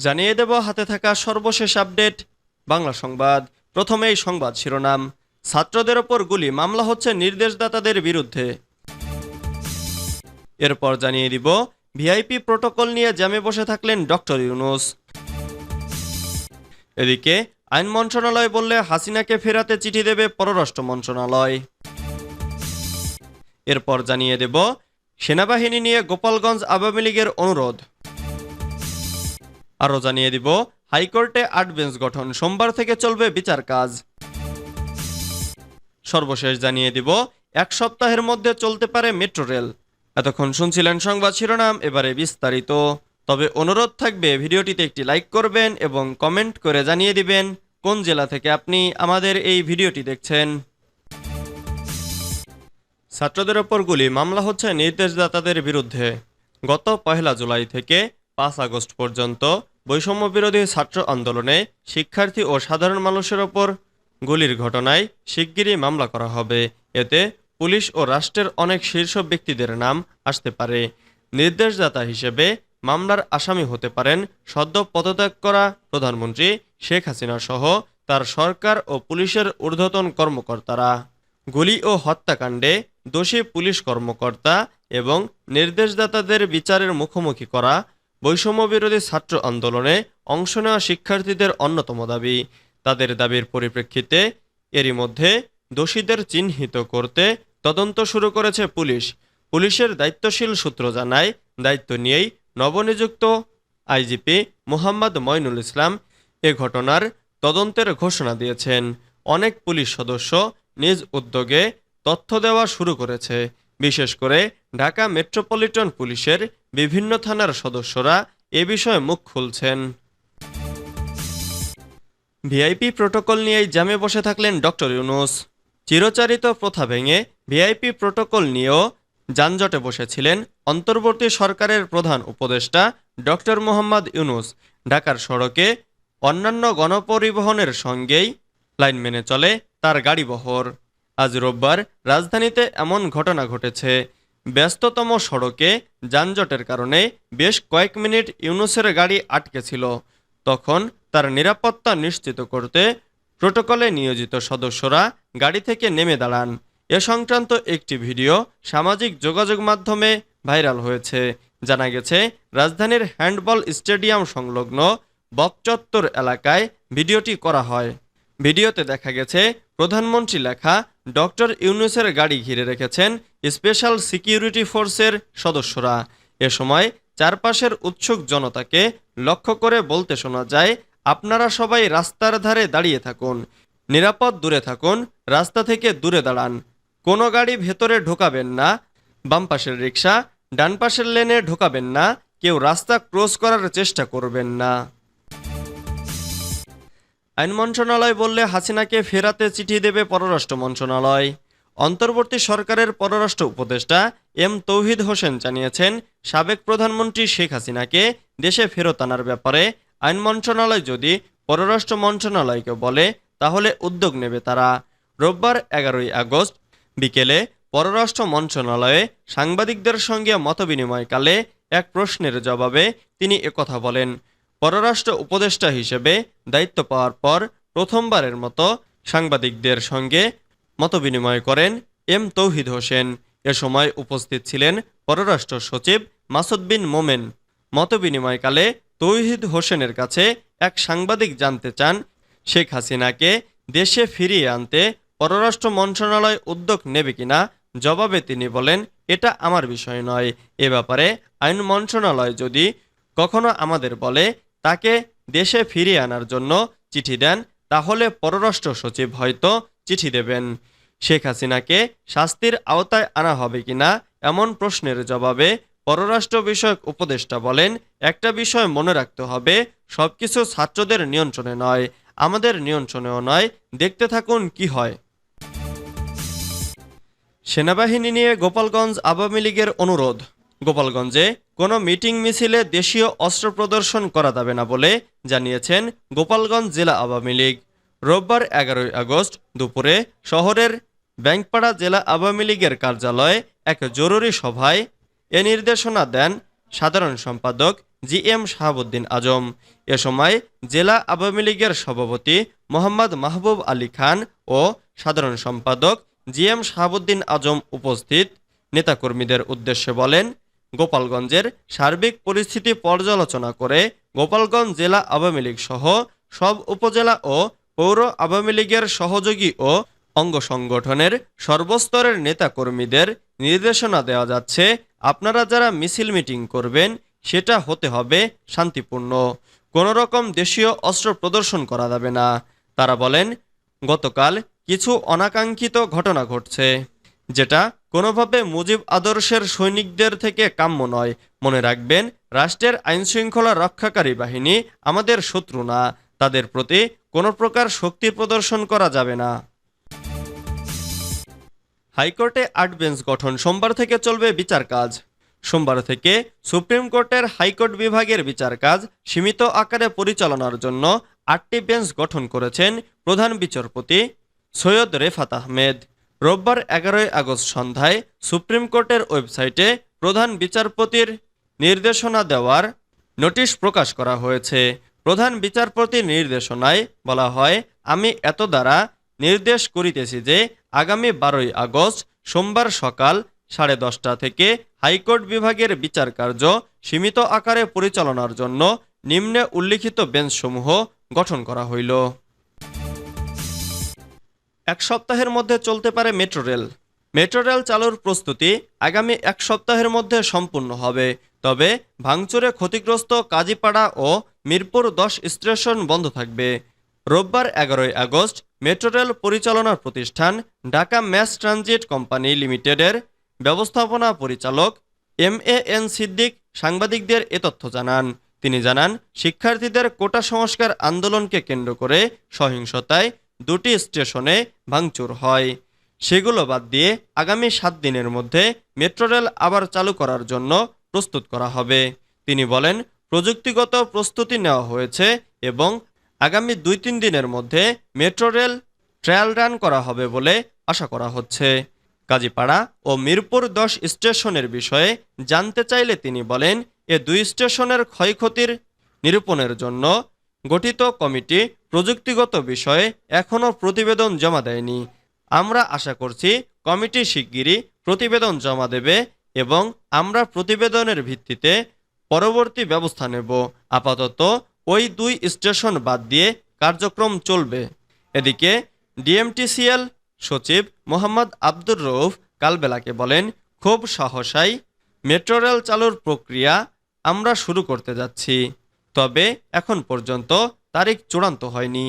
জানিয়ে দেব, হাতে থাকা সর্বশেষ আপডেট। বাংলা সংবাদ। প্রথমেই সংবাদ শিরোনাম। ছাত্রদের ওপর গুলি, মামলা হচ্ছে নির্দেশদাতাদের বিরুদ্ধে। এরপর জানিয়ে দিব, ভিআইপি প্রোটোকল নিয়ে জ্যামে বসে থাকলেন ডক্টর ইউনুস। এদিকে, আইন মন্ত্রণালয় বললে হাসিনাকে ফেরাতে চিঠি দেবে পররাষ্ট্র মন্ত্রণালয়। এরপর জানিয়ে দেব, সেনাবাহিনী নিয়ে গোপালগঞ্জ আওয়ামী লীগের অনুরোধ। আরও জানিয়ে দিব, হাইকোর্টে আট বেঞ্চ গঠন সোমবার থেকে চলবে বিচার কাজ। সর্বশেষ জানিয়ে দিব, এক সপ্তাহের মধ্যে চলতে পারে মেট্রো রেল। এতক্ষণ শুনছিলেন সংবাদ শিরোনাম, এবারে বিস্তারিত। তবে অনুরোধ থাকবে, ভিডিওটিতে একটি লাইক করবেন এবং কমেন্ট করে জানিয়ে দিবেন, কোন জেলা থেকে আপনি আমাদের এই ভিডিওটি দেখছেন। ছাত্রদের ওপর গুলি, মামলা হচ্ছে নির্দেশদাতাদের বিরুদ্ধে। গত পহেলা জুলাই থেকে পাঁচ আগস্ট পর্যন্ত বৈষম্য বিরোধী ছাত্র আন্দোলনে শিক্ষার্থী ও সাধারণ মানুষের ওপর গুলির ঘটনায় শিগগিরই মামলা করা হবে। এতে পুলিশ ও রাষ্ট্রের অনেক শীর্ষ ব্যক্তিদের নাম আসতে পারে। নির্দেশদাতা হিসেবে মামলার আসামি হতে পারেন সদ্য পদত্যাগ করা প্রধানমন্ত্রী শেখ হাসিনা সহ তার সরকার ও পুলিশের ঊর্ধ্বতন কর্মকর্তারা। গুলি ও হত্যাকাণ্ডে দোষী পুলিশ কর্মকর্তা এবং নির্দেশদাতাদের বিচারের মুখোমুখি করা বৈষম্য বিরোধী ছাত্র আন্দোলনে অংশ নেওয়া শিক্ষার্থীদের অন্যতম দাবি। তাদের দাবির পরিপ্রেক্ষিতে এরই মধ্যে দোষীদের চিহ্নিত করতে তদন্ত শুরু করেছে পুলিশ। পুলিশের দায়িত্বশীল সূত্র জানায়, দায়িত্ব নিয়েই নবনিযুক্ত আইজিপি মোহাম্মদ ময়নুল ইসলাম এ ঘটনার তদন্তের ঘোষণা দিয়েছেন। অনেক পুলিশ সদস্য নিজ উদ্যোগে তথ্য দেওয়া শুরু করেছে। বিশেষ করে ঢাকা মেট্রোপলিটন পুলিশের বিভিন্ন থানার সদস্যরা এ বিষয়ে মুখ খুলছেন। ভিআইপি প্রোটোকল নিয়েই জামে বসে থাকলেন ডক্টর ইউনুস। চিরচারিত প্রথা ভেঙে ভিআইপি প্রোটোকল নিয়েও যানজটে বসেছিলেন অন্তর্বর্তী সরকারের প্রধান উপদেষ্টা ডক্টর মোহাম্মদ ইউনুস। ঢাকার সড়কে অন্যান্য গণপরিবহনের সঙ্গেই লাইন মেনে চলে তার গাড়িবহর আজ রোববার রাজধানীতে এমন ঘটনা ঘটেছে। ব্যস্ততম সড়কে যানজটের কারণে বেশ কয়েক মিনিট ইউনুসের গাড়ি আটকে ছিল। তখন তার নিরাপত্তা নিশ্চিত করতে প্রোটোকলে নিয়োজিত সদস্যরা গাড়ি থেকে নেমে দাঁড়ান। এ সংক্রান্ত একটি ভিডিও সামাজিক যোগাযোগ মাধ্যমে ভাইরাল হয়েছে। জানা গেছে, রাজধানীর হ্যান্ডবল স্টেডিয়াম সংলগ্ন বকচত্বর এলাকায় ভিডিওটি করা হয়। ভিডিওতে দেখা গেছে, প্রধানমন্ত্রী লেখা ডক্টর ইউনুসের গাড়ি ঘিরে রেখেছেন স্পেশাল সিকিউরিটি ফোর্সের সদস্যরা। এ সময় চারপাশের উৎসুক জনতাকে লক্ষ্য করে বলতে শোনা যায়, আপনারা সবাই রাস্তার ধারে দাঁড়িয়ে থাকুন, নিরাপদ দূরে থাকুন, রাস্তা থেকে দূরে দাঁড়ান। কোনো গাড়ি ভেতরে ঢোকাবেন না, বাম পাশের রিক্সা ডান পাশের লেনে ঢোকাবেন না, কেউ রাস্তা ক্রস করার চেষ্টা করবেন না। আইন মন্ত্রণালয় বললে হাসিনাকে ফেরাতে চিঠি দেবে পররাষ্ট্র মন্ত্রণালয়। অন্তর্বর্তী সরকারের পররাষ্ট্র উপদেষ্টা এম তৌহিদ হোসেন জানিয়েছেন, সাবেক প্রধানমন্ত্রী শেখ হাসিনাকে দেশে ফেরত আনার ব্যাপারে আইন মন্ত্রণালয় যদি পররাষ্ট্র মন্ত্রণালয়কে বলে, তাহলে উদ্যোগ নেবে তারা। রোববার এগারোই আগস্ট বিকেলে পররাষ্ট্র মন্ত্রণালয়ে সাংবাদিকদের সঙ্গে মতবিনিময়কালে এক প্রশ্নের জবাবে তিনি একথা বলেন পররাষ্ট্র উপদেষ্টা হিসেবে দায়িত্ব পাওয়ার পর প্রথমবারের মতো সাংবাদিকদের সঙ্গে মতবিনিময় করেন এম তৌহিদ হোসেন। এ সময় উপস্থিত ছিলেন পররাষ্ট্র সচিব মাসুদ বিন মোমেন। মতবিনিময়কালে তৌহিদ হোসেনের কাছে এক সাংবাদিক জানতে চান, শেখ হাসিনাকে দেশে ফিরিয়ে আনতে পররাষ্ট্র মন্ত্রণালয় উদ্যোগ নেবে কিনা? জবাবে তিনি বলেন, এটা আমার বিষয় নয়। এ ব্যাপারে আইন মন্ত্রণালয় যদি কখনো আমাদের বলে তাকে দেশে ফিরিয়ে আনার জন্য চিঠি দেন, তাহলে পররাষ্ট্র সচিব হয়তো চিঠি দেবেন। শেখ হাসিনাকে শাস্তির আওতায় আনা হবে কিনা এমন প্রশ্নের জবাবে পররাষ্ট্র বিষয়ক উপদেষ্টা বলেন, একটা বিষয় মনে রাখতে হবে, সবকিছু ছাত্রদের নিয়ন্ত্রণে নয়, আমাদের নিয়ন্ত্রণেও নয়। দেখতে থাকুন কি হয়। সেনাবাহিনী নিয়ে গোপালগঞ্জ আওয়ামী লীগের অনুরোধ। গোপালগঞ্জে কোনো মিটিং মিছিলে দেশীয় অস্ত্র প্রদর্শন করা যাবে না বলে জানিয়েছেন গোপালগঞ্জ জেলা আওয়ামী লীগ। রোববার এগারোই আগস্ট দুপুরে শহরের ব্যাংকপাড়া জেলা আওয়ামী লীগের কার্যালয়ে এক জরুরি সভায় এ নির্দেশনা দেন সাধারণ সম্পাদক জি এম শাহাবুদ্দিন আজম। এ সময় জেলা আওয়ামী লীগের সভাপতি মোহাম্মদ মাহবুব আলী খান ও সাধারণ সম্পাদক জি এম শাহাবুদ্দিন আজম উপস্থিত। নেতাকর্মীদের উদ্দেশ্যে বলেন গোপালগঞ্জের সার্বিক পরিস্থিতি পর্যালোচনা করে গোপালগঞ্জ জেলা আওয়ামী লীগ সহ সব উপজেলা ও পৌর আওয়ামী লীগের সহযোগী ও অঙ্গ সংগঠনের সর্বস্তরের নেতাকর্মীদের নির্দেশনা দেওয়া যাচ্ছে। আপনারা যারা মিছিল মিটিং করবেন, সেটা হতে হবে শান্তিপূর্ণ। কোনো রকম দেশীয় অস্ত্র প্রদর্শন করা যাবে না। তারা বলেন, গতকাল কিছু অনাকাঙ্ক্ষিত ঘটনা ঘটছে। যেটা কোনোভাবে মুজিব আদর্শের সৈনিকদের থেকে কাম্য নয়। মনে রাখবেন, রাষ্ট্রের আইনশৃঙ্খলা রক্ষাকারী বাহিনী আমাদের শত্রু না। তাদের প্রতি কোনো প্রকার শক্তি প্রদর্শন করা যাবে না। হাইকোর্টে আট বেঞ্চ গঠন। সোমবার থেকে চলবে বিচার কাজ। সোমবার থেকে সুপ্রিম কোর্টের হাইকোর্ট বিভাগের বিচার কাজ সীমিত আকারে পরিচালনার জন্য আটটি বেঞ্চ গঠন করেছেন প্রধান বিচারপতি সৈয়দ রেফাত আহমেদ। রোববার এগারোই আগস্ট সন্ধ্যায় সুপ্রিম কোর্টের ওয়েবসাইটে প্রধান বিচারপতির নির্দেশনা দেওয়ার নোটিশ প্রকাশ করা হয়েছে। প্রধান বিচারপতির নির্দেশনায় বলা হয়, আমি এত দ্বারা নির্দেশ করিতেছি যে আগামী বারোই আগস্ট সোমবার সকাল সাড়ে দশটা থেকে হাইকোর্ট বিভাগের বিচার কার্য সীমিত আকারে পরিচালনার জন্য নিম্নে উল্লিখিত বেঞ্চসমূহ গঠন করা হইল। এক সপ্তাহের মধ্যে চলতে পারে মেট্রো রেল। মেট্রো রেল চালুর প্রস্তুতি আগামী এক সপ্তাহের মধ্যে সম্পূর্ণ হবে। তবে ভাঙচুরে ক্ষতিগ্রস্ত কাজীপাড়া ও মিরপুর দশ স্টেশন বন্ধ থাকবে। রোববার এগারোই আগস্ট মেট্রো রেল পরিচালনার প্রতিষ্ঠান ঢাকা ম্যাস ট্রানজিট কোম্পানি লিমিটেডের ব্যবস্থাপনা পরিচালক এম এ এন সিদ্দিক সাংবাদিকদের এ তথ্য জানান। তিনি জানান, শিক্ষার্থীদের কোটা সংস্কার আন্দোলনকে কেন্দ্র করে সহিংসতায় দুটি স্টেশনে ভাঙচুর হয়। সেগুলো বাদ দিয়ে আগামী সাত দিনের মধ্যে মেট্রো রেল আবার চালু করার জন্য প্রস্তুত করা হবে। তিনি বলেন, প্রযুক্তিগত প্রস্তুতি নেওয়া হয়েছে এবং আগামী দুই তিন দিনের মধ্যে মেট্রো রেল ট্রায়াল রান করা হবে বলে আশা করা হচ্ছে। কাজীপাড়া ও মিরপুর দশ স্টেশনের বিষয়ে জানতে চাইলে তিনি বলেন, এ দুই স্টেশনের ক্ষয়ক্ষতির নিরূপণের জন্য গঠিত কমিটি প্রযুক্তিগত বিষয়ে এখনও প্রতিবেদন জমা দেয়নি। আমরা আশা করছি কমিটি শিগগিরই প্রতিবেদন জমা দেবে এবং আমরা প্রতিবেদনের ভিত্তিতে পরবর্তী ব্যবস্থা নেব। আপাতত ওই দুই স্টেশন বাদ দিয়ে কার্যক্রম চলবে। এদিকে ডিএমটিসিএল সচিব মোহাম্মদ আব্দুর রৌফ কালবেলাকে বলেন, খুব সাহসাই মেট্রো রেল চালুর প্রক্রিয়া আমরা শুরু করতে যাচ্ছি। তবে এখন পর্যন্ত তারিখ চূড়ান্ত হয়নি।